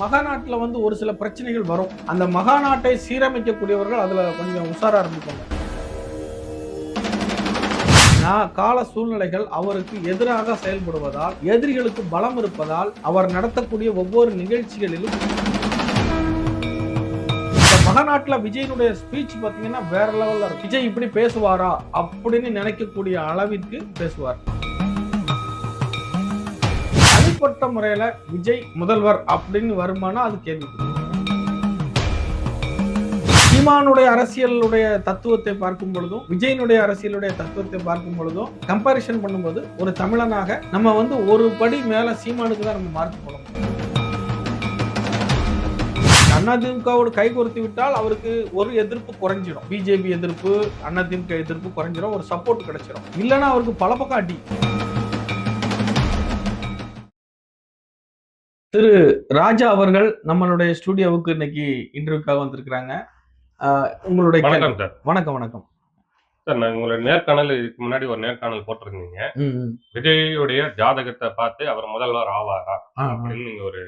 மகாநாட்டில் வந்து ஒரு சில பிரச்சனைகள் வரும். அந்த மகாநாட்டை சீரமைக்கக்கூடியவர்கள் அதில் கொஞ்சம் உஷாரா இருந்துக்கோங்க. நான் கால சூழ்நிலைகள் அவருக்கு எதிராக செயல்படுவதால் எதிரிகளுக்கு பலம் இருப்பதால் அவர் நடத்தக்கூடிய ஒவ்வொரு நிகழ்ச்சிகளிலும் மகாநாட்டில் விஜயனுடைய ஸ்பீச் பார்த்தீங்கன்னா வேற லெவலில் இருக்கும். விஜய் இப்படி பேசுவாரா அப்படின்னு நினைக்கக்கூடிய அளவிற்கு பேசுவார். தனிப்பட்ட முறையில விஜய் முதல்வர் அப்படின்னு வருமானா அது கேள்வி. சீமானுடைய அரசியலுடைய தத்துவத்தை பார்க்கும் பொழுதும் விஜயனுடைய அரசியலுடைய தத்துவத்தை பார்க்கும் பொழுதும் கம்பாரிசன் பண்ணும்போது ஒரு தமிழனாக நம்ம வந்து ஒரு படி மேல சீமானுக்கு தான் நம்ம மார்க் போட முடியும் அதிமுகவோடு கைகோர்த்து விட்டால் அவருக்கு ஒரு எதிர்ப்பு குறைஞ்சிடும். பிஜேபி எதிர்ப்பு அதிமுக எதிர்ப்பு குறைஞ்சிடும். ஒரு சப்போர்ட் கிடைச்சிடும் இல்லைன்னா அவருக்கு பல பக்கம் அடி. திரு ராஜா அவர்கள் நம்மளுடைய ஸ்டுடியோவுக்கு இன்னைக்கு இன்டர்வியூக்காக வந்திருக்கிறாங்க. உங்களுடைய வணக்கம் சார். வணக்கம் வணக்கம். சார் நான் உங்களோட நேர்காணல் இதுக்கு முன்னாடி ஒரு நேர்காணல் போட்டிருந்தீங்க. விஜயுடைய ஜாதகத்தை பார்த்து அவர் முதல்வர் ஆவாரா அப்படின்னு நீங்க ஒரு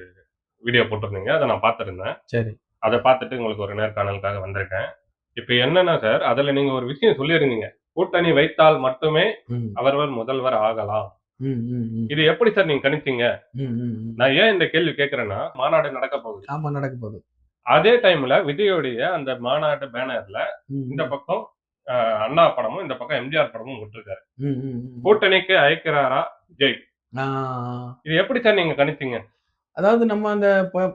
வீடியோ போட்டிருந்தீங்க. அதை நான் பார்த்திருந்தேன். சரி. அதை பார்த்துட்டு உங்களுக்கு ஒரு நேர்காணலுக்காக வந்திருக்கேன். இப்போ என்னன்னா சார் அதுல நீங்க ஒரு விஷயம் சொல்லியிருந்தீங்க. கூட்டணி வைத்தால் மட்டுமே அவரவர் முதல்வர் ஆகலாம். இது எப்படி சார் நீங்க கணிச்சீங்க. நான் ஏன் இந்த கேள்வி கேட்கறேன்னா மாநாடு நடக்க போகுது. ஆமா நடக்க போகுது. அதே டைம்ல விஜயோடைய அந்த மாநாடு பேனர்ல இந்த பக்கம் அண்ணா படமும் இந்த பக்கம் எம்ஜிஆர் படமும் விட்டுருக்காரு. கூட்டணிக்கு அழைக்கிறாரா? ஜெய். இது எப்படி சார் நீங்க கணிச்சீங்க? அதாவது நம்ம அந்த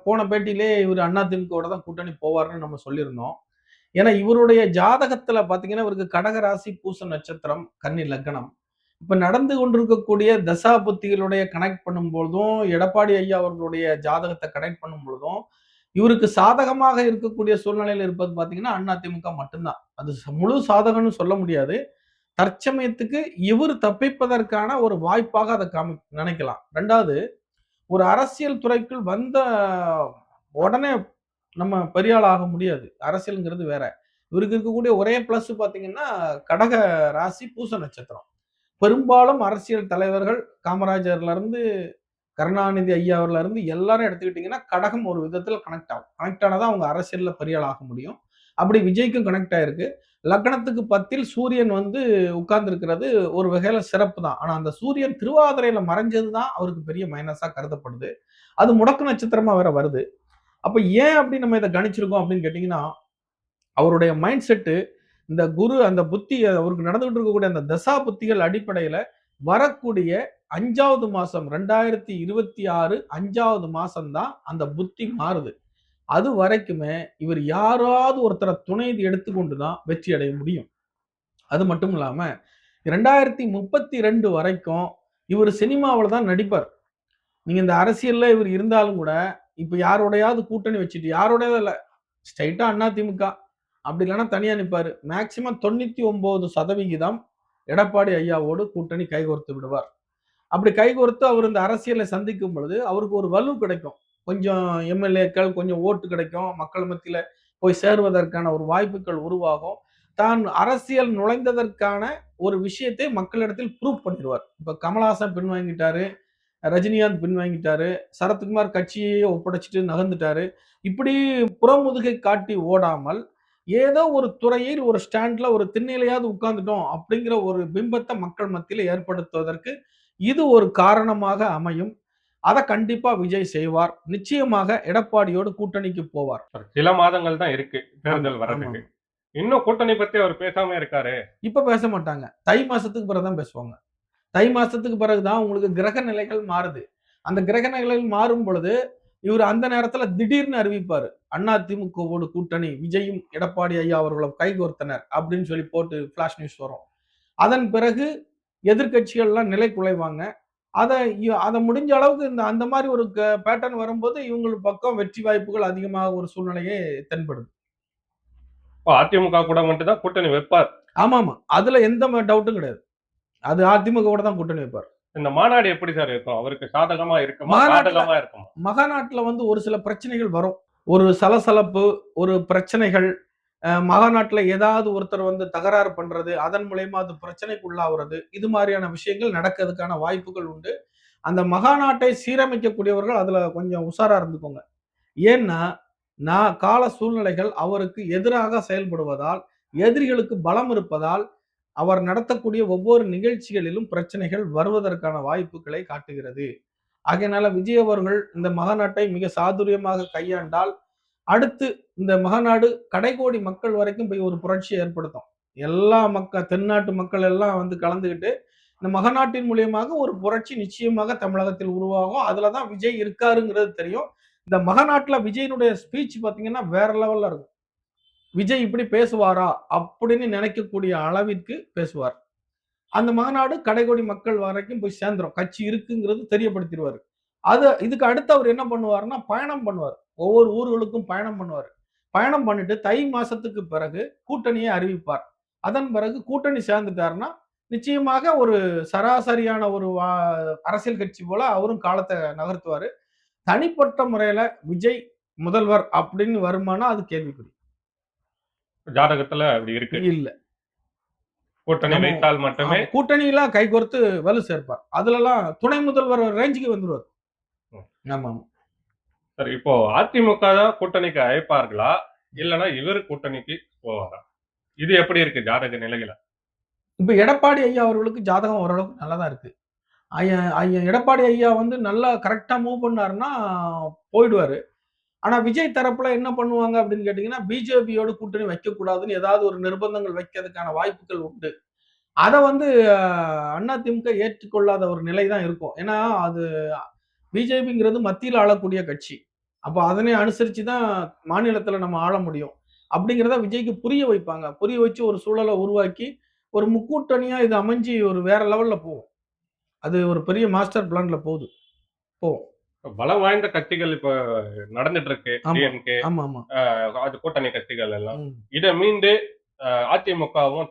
போன பேட்டியிலே இவர் அதிமுகவோட தான் கூட்டணி போவார்னு நம்ம சொல்லியிருந்தோம். ஏன்னா இவருடைய ஜாதகத்துல பாத்தீங்கன்னா இவருக்கு கடக ராசி பூச நட்சத்திரம் கன்னி லக்னம். இப்போ நடந்து கொண்டிருக்கக்கூடிய தசாபுத்திகளுடைய கனெக்ட் பண்ணும்பொழுதும் எடப்பாடி ஐயா அவர்களுடைய ஜாதகத்தை கனெக்ட் பண்ணும் பொழுதும் இவருக்கு சாதகமாக இருக்கக்கூடிய சூழ்நிலையில் இருப்பது பார்த்தீங்கன்னா அதிமுக மட்டும்தான். அது முழு சாதகம்னு சொல்ல முடியாது. தற்சமயத்துக்கு இவர் தப்பிப்பதற்கான ஒரு வாய்ப்பாக அதை காமி நினைக்கலாம். ரெண்டாவது ஒரு அரசியல் துறைக்குள் வந்த உடனே நம்ம பெரிய ஆள் ஆக முடியாது. அரசியலுங்கிறது வேற. இவருக்கு இருக்கக்கூடிய ஒரே பிளஸ் பார்த்தீங்கன்னா கடக ராசி பூச நட்சத்திரம். பெரும்பாலும் அரசியல் தலைவர்கள் காமராஜர்ல இருந்து கருணாநிதி ஐயாவில இருந்து எல்லாரும் எடுத்துக்கிட்டீங்கன்னா கடகம் ஒரு விதத்துல கனெக்ட் ஆகும். கனெக்ட் ஆனதான் அவங்க அரசியல்ல பெரியால் ஆக முடியும். அப்படி விஜய்க்கும் கனெக்ட் ஆயிருக்கு. லக்னத்துக்கு பத்தில் சூரியன் வந்து உட்கார்ந்துருக்கிறது ஒரு வகையில சிறப்பு தான். ஆனா அந்த சூரியன் திருவாதிரையில மறைஞ்சது தான் அவருக்கு பெரிய மைனஸா கருதப்படுது. அது முடக்கு நட்சத்திரமா வேற வருது. அப்ப ஏன் அப்படி நம்ம இதை கணிச்சிருக்கோம் அப்படின்னு கேட்டீங்கன்னா அவருடைய மைண்ட் செட்டு இந்த குரு அந்த புத்தி அவருக்கு நடந்துகிட்டு இருக்கக்கூடிய அந்த தசா புத்திகள் அடிப்படையில வரக்கூடிய அஞ்சாவது மாசம் ரெண்டாயிரத்தி இருபத்தி ஆறு அஞ்சாவது மாசம்தான் அந்த புத்தி மாறுது. அது வரைக்குமே இவர் யாராவது ஒருத்தரை துணை எடுத்துக்கொண்டு தான் வெற்றி அடைய முடியும். அது மட்டும் இல்லாம ரெண்டாயிரத்தி முப்பத்தி ரெண்டு வரைக்கும் இவர் சினிமாவில் தான் நடிப்பார். நீங்க இந்த அரசியல்ல இவர் இருந்தாலும் கூட இப்ப யாரோடையாவது கூட்டணி வச்சுட்டு யாரோடையாவது இல்லை ஸ்ட்ரைட்டா அண்ணா திமுக அப்படி இல்லைன்னா தனியாக நிற்பார் மேக்சிமம் தொண்ணூற்றி ஒம்பது சதவிகிதம் எடப்பாடி ஐயாவோடு கூட்டணி கைகோர்த்து விடுவார். அப்படி கைகோர்த்து அவர் இந்த அரசியலை சந்திக்கும் பொழுது அவருக்கு ஒரு வலு கிடைக்கும். கொஞ்சம் எம்எல்ஏக்கள் கொஞ்சம் ஓட்டு கிடைக்கும். மக்கள் மத்தியில் போய் சேருவதற்கான ஒரு வாய்ப்புகள் உருவாகும். தான் அரசியல் நுழைந்ததற்கான ஒரு விஷயத்தை மக்களிடத்தில் ப்ரூவ் பண்ணிடுவார். இப்போ கமலஹாசன் பின்வாங்கிட்டாரு ரஜினிகாந்த் பின்வாங்கிட்டாரு சரத்குமார் கட்சியை ஒப்படைச்சிட்டு நகர்ந்துட்டாரு. இப்படி புறமுதுகை காட்டி ஓடாமல் ஏதோ ஒரு துறையில் ஒரு ஸ்டாண்ட்ல ஒரு திண்ணையிலையாவது உட்கார்ந்துட்டோம் அப்படிங்கிற ஒரு பிம்பத்தை மக்கள் மத்தியில ஏற்படுத்துவதற்கு இது ஒரு காரணமாக அமையும். அதை கண்டிப்பா விஜய் செய்வார். நிச்சயமாக எடப்பாடியோடு கூட்டணிக்கு போவார். சில மாதங்கள் தான் இருக்கு தேர்தல் ஆமா, வர்றதுக்கு. இன்னும் கூட்டணி பத்தி அவர் பேசாம இருக்காரு. இப்ப பேச மாட்டாங்க. தை மாசத்துக்கு பிறகுதான் பேசுவாங்க. தை மாசத்துக்கு பிறகுதான் உங்களுக்கு கிரக நிலைகள் மாறுது. அந்த கிரக நிலைகள் மாறும் பொழுது இவர் அந்த நேரத்துல திடீர்னு அறிவிப்பாரு அண்ணா திமுகவோடு கூட்டணி விஜயும் எடப்பாடி ஐயா அவர்களும் கைகோர்த்தனர் அப்படின்னு சொல்லி போட்டு ஃபிளாஷ் நியூஸ் வரும். அதன் பிறகு எதிர்க்கட்சிகள்லாம் நிலை குலைவாங்க. அதை அதை முடிஞ்ச அளவுக்கு இந்த அந்த மாதிரி ஒரு பேட்டர்ன் வரும்போது இவங்களுக்கு பக்கம் வெற்றி வாய்ப்புகள் அதிகமாக ஒரு சூழ்நிலையே தென்படுது. அதிமுக கூட மட்டும் தான் கூட்டணி வைப்பார். ஆமா ஆமா அதுல எந்த டவுட்டும் கிடையாது. அது அதிமுக கூட தான் கூட்டணி வைப்பார். இந்த மாநாடு எப்படி சார் இருக்கும்? அவருக்கு சாதகமா இருக்குமா? சாதகமா இருக்குமா? மகாநாட்டுல வந்து ஒரு சில பிரச்சனைகள் வரும். ஒரு சலசலப்பு ஒரு பிரச்சனைகள் மகாநாட்டுல ஏதாவது ஒருத்தர் வந்து தகராறு பண்றது அதன் மூலயமா அது பிரச்சனைக்கு உள்ளாகிறது இது மாதிரியான விஷயங்கள் நடக்கிறதுக்கான வாய்ப்புகள் உண்டு. அந்த மகாநாட்டை சீரமைக்கக்கூடியவர்கள் அதுல கொஞ்சம் உஷாரா இருந்துக்கோங்க. ஏன்னா நான் கால சூழ்நிலைகள் அவருக்கு எதிராக செயல்படுவதால் எதிரிகளுக்கு பலம் இருப்பதால் அவர் நடத்தக்கூடிய ஒவ்வொரு நிகழ்ச்சிகளிலும் பிரச்சனைகள் வருவதற்கான வாய்ப்புகளை காட்டுகிறது. ஆகையினால விஜய் அவர்கள் இந்த மகாநாட்டை மிக சாதுரியமாக கையாண்டால் அடுத்து இந்த மகாநாடு கடைகோடி மக்கள் வரைக்கும் போய் ஒரு புரட்சியை ஏற்படுத்தும். எல்லா மக்கள் தென்னாட்டு மக்கள் எல்லாம் வந்து கலந்துக்கிட்டு இந்த மகநாட்டின் மூலியமாக ஒரு புரட்சி நிச்சயமாக தமிழகத்தில் உருவாகும். அதுல தான் விஜய் இருக்காருங்கிறது தெரியும். இந்த மகநாட்டில் விஜயனுடைய ஸ்பீச் பார்த்தீங்கன்னா வேற லெவல்ல இருக்கும். விஜய் இப்படி பேசுவாரா அப்படின்னு நினைக்கக்கூடிய அளவிற்கு பேசுவார். அந்த மாநாடு கடைகோடி மக்கள் வரைக்கும் போய் சேர்ந்துரும். கட்சி இருக்குங்கிறது தெரியப்படுத்திடுவார். அது இதுக்கு அடுத்து அவர் என்ன பண்ணுவாருன்னா பயணம் பண்ணுவார். ஒவ்வொரு ஊர்களுக்கும் பயணம் பண்ணுவார். பயணம் பண்ணிட்டு தை மாசத்துக்கு பிறகு கூட்டணியை அறிவிப்பார். அதன் பிறகு கூட்டணி சேர்ந்துட்டாருன்னா நிச்சயமாக ஒரு சராசரியான ஒரு வா- அரசியல் கட்சி போல அவரும் காலத்தை நகர்த்துவார். தனிப்பட்ட முறையில விஜய் முதல்வர் அப்படின்னு வருமானா அது கேள்விக்குறி. ஜாதகத்துல அப்படி இருக்கு. இல்ல. கூட்டணி வைத்தால் மட்டுமே கூட்டணியெல்லாம் கைகோர்த்து வலு சேர்ப்பார். அதுலலாம் துணை முதல்வர் ரேஞ்சுக்கு வந்துருவார். ஆமா ஆமா. சரி இப்போ அதிமுக தான் கூட்டணிக்கு அழைப்பார்களா? இல்லனா இவர் கூட்டணிக்கு போவாரா? இது எப்படி இருக்கு ஜாதக நிலையில? இப்ப எடப்பாடி ஐயா அவர்களுக்கு ஜாதகம் ஓரளவுக்கு நல்லா தான் இருக்கு. ஐயா ஐயா எடப்பாடி ஐயா வந்து நல்லா கரெக்டா மூவ் பண்ணாருன்னா போயிடுவாரு. ஆனா விஜய் தரப்புல என்ன பண்ணுவாங்க அப்படின்னு கேட்டீங்கன்னா பிஜேபியோட கூட்டணி வைக்கக்கூடாதுன்னு ஏதாவது ஒரு நிர்பந்தங்கள் வைக்கிறதுக்கான வாய்ப்புகள் உண்டு. அதை வந்து அண்ணா திமுக ஏற்றுக்கொள்ளாத ஒரு நிலை தான் இருக்கும். ஏன்னா அது பிஜேபிங்கிறது மத்தியில் ஆளக்கூடிய கட்சி. அப்போ அதனை அனுசரித்து தான் மாநிலத்தில் நம்ம ஆள முடியும். அப்படிங்கிறத விஜய்க்கு புரிய வைப்பாங்க. புரிய வச்சு ஒரு சூழலை உருவாக்கி ஒரு முக்கூட்டணியாக இது அமைஞ்சு ஒரு வேற லெவலில் போகும். அது ஒரு பெரிய மாஸ்டர் பிளான்ல போகுது. போகும். பலம் வாய்ந்த கட்சிகள் இப்ப நடந்துட்டு இருக்கு. டிஎம்கே அது கூட்டணி கட்சிகள் எல்லாம். இதை மீண்டு அதிமுகவும்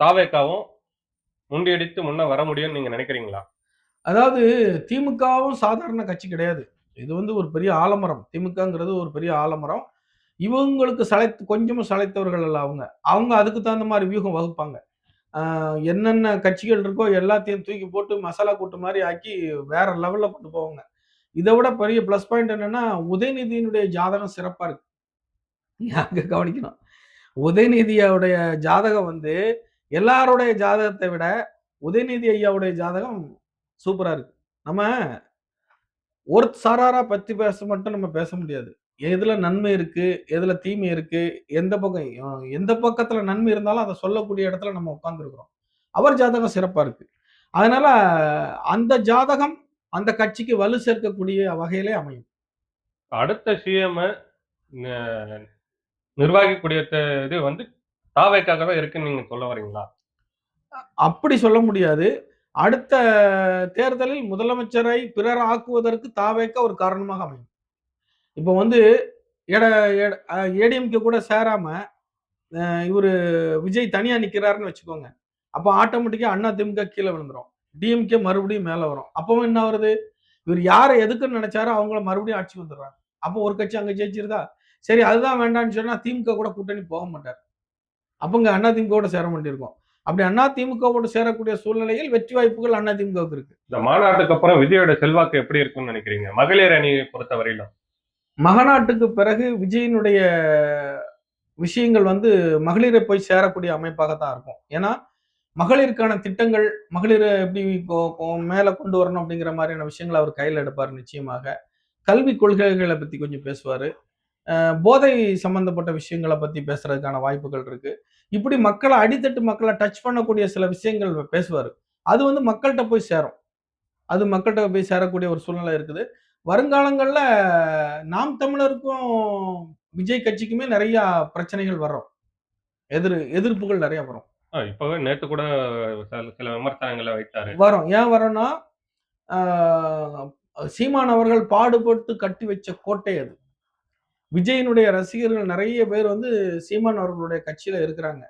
தாவேக்காவும் முண்டியடித்து முன்ன வர முடியும்னு நீங்க நினைக்கிறீங்களா? அதாவது திமுகவும் சாதாரண கட்சி கிடையாது. இது வந்து ஒரு பெரிய ஆலமரம். திமுகங்கிறது ஒரு பெரிய ஆலமரம். இவங்களுக்கு சளைத்து கொஞ்சமும் சளைத்தவர்கள் அல்ல அவங்க. அவங்க அதுக்கு தகுந்த மாதிரி வியூகம் வகுப்பாங்க. என்னென்ன கட்சிகள் இருக்கோ எல்லாத்தையும் தூக்கி போட்டு மசாலா கூட்டு மாதிரி ஆக்கி வேற லெவல்ல கொண்டு போவாங்க. இதை விட பெரிய ப்ளஸ் பாயிண்ட் என்னன்னா உதயநிதியினுடைய ஜாதகம் சிறப்பா இருக்கு. நீங்க அங்க கவனிக்கணும். உதயநிதியோடைய ஜாதகம் வந்து எல்லாருடைய ஜாதகத்தை விட உதயநிதி ஐயாவுடைய ஜாதகம் சூப்பரா இருக்கு. நம்ம ஒரு சாராரா பத்தி பேச மட்டும் நம்ம பேச முடியாது. எதுல நன்மை இருக்கு எதுல தீமை இருக்கு எந்த பக்கம் எந்த பக்கத்துல நன்மை இருந்தாலும் அதை சொல்லக்கூடிய இடத்துல நம்ம உட்காந்துருக்குறோம் அவர் ஜாதகம் சிறப்பா இருக்கு. அதனால அந்த ஜாதகம் அந்த கட்சிக்கு வலு சேர்க்கக்கூடிய வகையிலே அமையும். அடுத்த சிஎம் நிர்வாகிக்கூடிய இது வந்து தாவேக்காக தான் இருக்குன்னு நீங்க சொல்ல வரீங்களா? அப்படி சொல்ல முடியாது. அடுத்த தேர்தலில் முதலமைச்சரை பிறர் ஆக்குவதற்கு தாவேக்க ஒரு காரணமாக அமையும். இப்போ வந்து எட ஏடிஎம்கே கூட சேராம இவரு விஜய் தனியா நிக்கிறாருன்னு வச்சுக்கோங்க. அப்போ ஆட்டோமேட்டிக்கா அண்ணா திமுக கீழே விழுந்துரும். டிஎம்கே மறுபடியும் மேல வரும். அப்பவும் என்ன வருது இவர் யாரை எதுக்குன்னு நினைச்சாரோ அவங்கள மறுபடியும் ஆட்சி வந்துடுறாங்க. அப்போ ஒரு கட்சி அங்க ஜெயிச்சிருதா? சரி அதுதான் வேண்டாம்னு சொன்னா திமுக கூட கூட்டணி போக மாட்டார். அப்பங்க அண்ணா திமுக சேர வேண்டியிருக்கும். அப்படி அண்ணா திமுகவோடு சேரக்கூடிய சூழ்நிலையில் வெற்றி வாய்ப்புகள் அண்ணா திமுகவுக்கு இருக்கு. இந்த மாநாட்டுக்கு அப்புறம் விஜயோட செல்வாக்கு எப்படி இருக்கும்னு நினைக்கிறீங்க? மகளிர் அணியை பொறுத்த வரையிலும் மகநாட்டுக்கு பிறகு விஜயினுடைய விஷயங்கள் வந்து மகளிரை போய் சேரக்கூடிய அமைப்பாக தான் இருக்கும். ஏன்னா மகளிருக்கான திட்டங்கள் மகளிரை எப்படி கொ- மேல கொண்டு வரணும் அப்படிங்கிற மாதிரியான விஷயங்களை அவர் கையில் எடுப்பார் நிச்சயமாக. கல்வி கொள்கைகளை பத்தி கொஞ்சம் பேசுவார். போதை சம்பந்தப்பட்ட விஷயங்களை பத்தி பேசுறதுக்கான வாய்ப்புகள் இருக்கு. இப்படி மக்களை அடித்தட்டு மக்களை டச் பண்ணக்கூடிய சில விஷயங்கள் பேசுவார். அது வந்து மக்கள்கிட்ட போய் சேரும். அது மக்கள்கிட்ட போய் சேரக்கூடிய ஒரு சூழ்நிலை இருக்குது. வருங்காலங்களில் நாம் தமிழருக்கும் விஜய் கட்சிக்குமே நிறையா பிரச்சனைகள் வரும் எதிர் எதிர்ப்புகள் நிறைய வரும். இப்பவே நேத்து கூட சில விமர்சனங்களை வைத்தாரு. வரும். ஏன் வரும்னா சீமான் அவர்கள் பாடுபட்டு கட்டி வச்ச கோட்டை அது. விஜயனுடைய ரசிகர்கள் நிறைய பேர் வந்து சீமான் அவர்களுடைய கட்சியில இருக்கிறாங்க.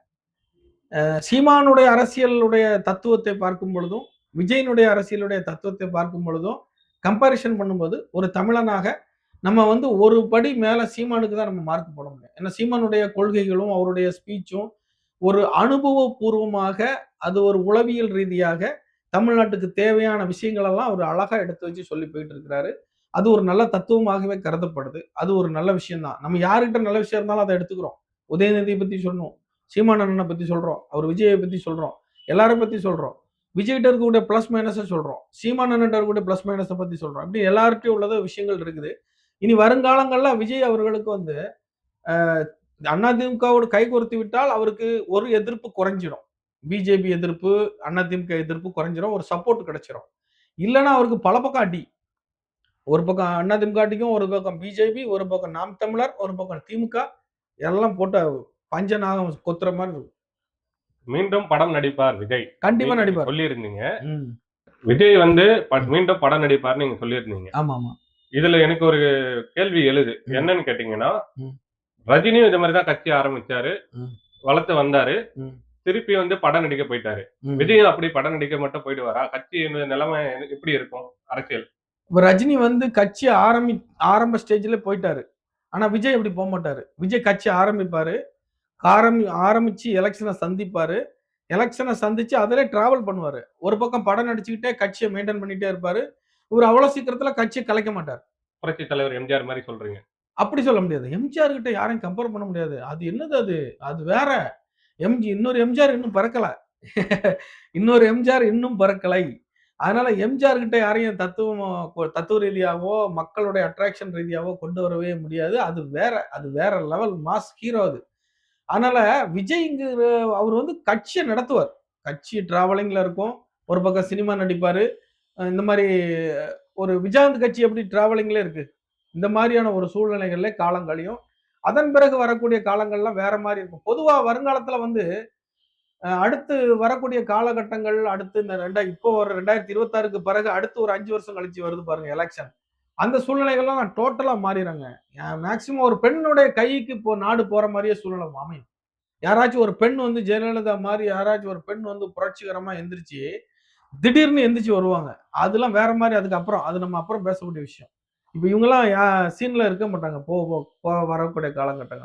சீமானுடைய அரசியலுடைய தத்துவத்தை பார்க்கும் பொழுதும் விஜயனுடைய அரசியலுடைய தத்துவத்தை பார்க்கும் பொழுதும் கம்பாரிசன் பண்ணும்போது ஒரு தமிழனாக நம்ம வந்து ஒரு படி மேல சீமானுக்கு தான் நம்ம மார்க் போட முடியும். ஏன்னா சீமானுடைய கொள்கைகளும் அவருடைய ஸ்பீச்சும் ஒரு அனுபவபூர்வமாக அது ஒரு உளவியல் ரீதியாக தமிழ்நாட்டுக்கு தேவையான விஷயங்களெல்லாம் அவர் அழகா எடுத்து வச்சு சொல்லி போயிட்டு இருக்கிறாரு அது ஒரு நல்ல தத்துவமாகவே கருதப்படுது. அது ஒரு நல்ல விஷயம் தான் நம்ம யாருக்கிட்ட நல்ல விஷயம் இருந்தாலும் அதை எடுத்துக்கிறோம். உதயநிதியை பத்தி சொல்லணும். சீமானண்ணனை பத்தி சொல்றோம். அவர் விஜயை பத்தி சொல்றோம். எல்லாரையும் பத்தி சொல்றோம். விஜய்கிட்ட இருக்கக்கூடிய ப்ளஸ் மைனஸை சொல்கிறோம் சீமானண்ணன் இருக்கக்கூடிய ப்ளஸ் மைனஸை பற்றி சொல்கிறோம் இப்படி எல்லார்ட்டையும் உள்ளத விஷயங்கள் இருக்குது. இனி வருங்காலங்களில் விஜய் அவர்களுக்கு வந்து அதிமுகவோடு கைகோர்த்து விட்டால் அவருக்கு ஒரு எதிர்ப்பு குறைஞ்சிடும் பிஜேபி எதிர்ப்பு அதிமுக எதிர்ப்பு குறைஞ்சிரும். ஒரு சப்போர்ட் கிடைச்சிரும். இல்லைன்னா அவருக்கு பல பக்கம் அடி. ஒரு பக்கம் அதிமுக அடிக்கும் ஒரு பக்கம் பிஜேபி ஒரு பக்கம் நாம் தமிழர் ஒரு பக்கம் திமுக. எல்லாம் போட்ட பஞ்சநாகம் கொத்துற மாதிரி இருக்கும். மீண்டும் படம் நடிப்பார் விஜய். கண்டிப்பா நடிப்பார். சொல்லியிருந்தீங்க. விஜய் வந்து மீண்டும் படம் நடிப்பார்னு நீங்க சொல்லியிருந்தீங்க. ஆமா ஆமா இதுல எனக்கு ஒரு கேள்வி எழுது. என்னன்னு கேட்டீங்கன்னா. ரஜினியும் இது மாதிரி தான் கட்சி ஆரம்பிச்சாரு. வளர்த்து வந்தாரு. திருப்பி வந்து படம் நடிக்க போயிட்டாரு. விஜய் அப்படி படம் நடிக்க மட்டும் போயிடுவாரா? கட்சி நிலைமை எப்படி இருக்கும் அரசியல்? இப்ப ரஜினி வந்து கட்சி ஆரம்பி ஆரம்ப ஸ்டேஜ்ல போயிட்டாரு. ஆனா விஜய் அப்படி போக மாட்டாரு. விஜய் கட்சி ஆரம்பிப்பாரு. ஆரம்பி ஆரம்பிச்சு எலெக்ஷனை சந்திப்பாரு. எலெக்ஷனை சந்திச்சு அதிலே டிராவல் பண்ணுவாரு. ஒரு பக்கம் படம் நடிச்சுக்கிட்டே கட்சியை மெயின்டைன் பண்ணிட்டே இருப்பாரு. இவர் அவ்வளவு சீக்கிரத்துல கட்சியை கலைக்க மாட்டார். புரட்சி தலைவர் எம்ஜிஆர் மாதிரி சொல்றீங்க. அப்படி சொல்ல முடியாது. எம்ஜிஆர் கிட்ட யாரையும் கம்பேர் பண்ண முடியாது. அது என்னது அது? அது வேற. எம்ஜி இன்னொரு எம்ஜிஆர் இன்னும் பிறக்கலை. இன்னொரு எம்ஜிஆர் இன்னும் பிறக்கலை. அதனால எம்ஜிஆர் கிட்ட யாரையும் தத்துவம் தத்துவ ரீதியாவோ மக்களுடைய அட்ராக்ஷன் ரீதியாவோ கொண்டு வரவே முடியாது. அது வேற அது வேற லெவல் மாஸ் ஹீரோ அது. அதனால விஜய்ங்கிற அவர் வந்து கட்சியை நடத்துவார். கட்சி டிராவலிங்ல இருக்கும். ஒரு பக்கம் சினிமா நடிப்பாரு. இந்த மாதிரி ஒரு விஜயாந்த் கட்சி எப்படி டிராவலிங்ல இருக்கு? இந்த மாதிரியான ஒரு சூழ்நிலைகள்ல காலம் கழியும். அதன் பிறகு வரக்கூடிய காலங்கள்லாம் வேற மாதிரி இருக்கும். பொதுவா வருங்காலத்துல வந்து அடுத்து வரக்கூடிய காலகட்டங்கள் அடுத்து இந்த ரெண்டா இப்போ ஒரு ரெண்டாயிரத்தி இருபத்தாறுக்கு பிறகு அடுத்து ஒரு அஞ்சு வருஷம் கழிச்சு வருது பாருங்க எலெக்ஷன் அந்த சூழ்நிலைகள்லாம் நான் டோட்டலா மாறிடுறாங்க மேக்சிமம் ஒரு பெண்ணுடைய கைக்கு இப்போ நாடு போற மாதிரியே சூழ்நிலை அமையும். யாராச்சும் ஒரு பெண் வந்து ஜெயலலிதா மாதிரி யாராச்சும் ஒரு பெண் வந்து புரட்சிகரமா எந்திரிச்சு திடீர்னு எந்திரிச்சு வருவாங்க. அதெல்லாம் வேற மாதிரி அதுக்கப்புறம் அது நம்ம அப்புறம் பேசக்கூடிய விஷயம். இப்போ இவங்கெல்லாம் சீனில் இருக்க மாட்டாங்க. போக போக வரக்கூடிய காலகட்டங்கள்.